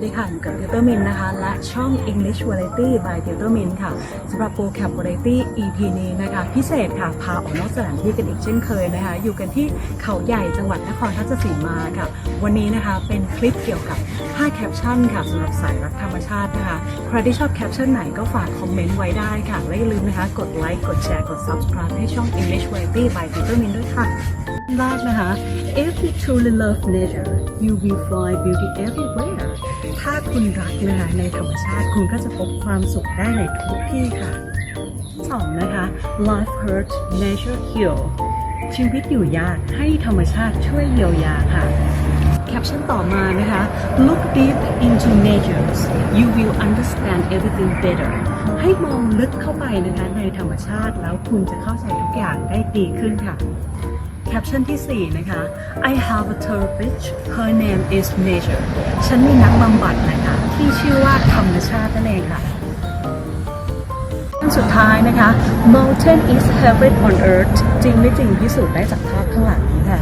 อยู่กับ Tutor Min นนะคะ และช่อง English Variety by Tutor Min ค่ะสำหรับโปรแกรม Variety EP นี้นะคะ พิเศษค่ะ พาออกนอกสถานที่กันอีกเช่นเคยนะคะ อยู่กันที่เขาใหญ่จังหวัดนครราชสีมาค่ะ วันนี้นะคะเป็นคลิปเกี่ยวกับ5แคปชั่นค่ะสำหรับสายรักธรรมชาตินะคะ ใครที่ชอบแคปชั่นไหนก็ฝากคอมเมนต์ไว้ได้ค่ะและอย่าลืมนะคะ กดไลค์กดแชร์กด subscribe ให้ช่อง English Variety by Tutor Min ด้วยค่ะ แรกนะคะ if you truly love nature you will find beauty everywhere ถ้าคุณรักนะคะในธรรมชาติคุณก็จะพบความสุขได้ในทุกที่ค่ะสองนะคะ life hurt nature heal ชีวิตอยู่ยากให้ธรรมชาติช่วยเยียวยาค่ะแคปชั่นต่อมานะคะ look deep into nature you will understand everything better ให้มองลึกเข้าไปนะคะในธรรมชาติแล้วคุณจะเข้าใจทุกอย่างได้ดีขึ้นค่ะ แคปชั่นที่ 4 นะคะ I have a therapist her name is nature ฉันมีนักบำบัดนะคะ ที่ชื่อว่าธรรมชาตินั่นเองค่ะอันสุดท้ายนะคะ mountain is heaven on earth จริงไม่จริงพิสูจน์ได้จากภาพข้างหลังนี้ค่ะ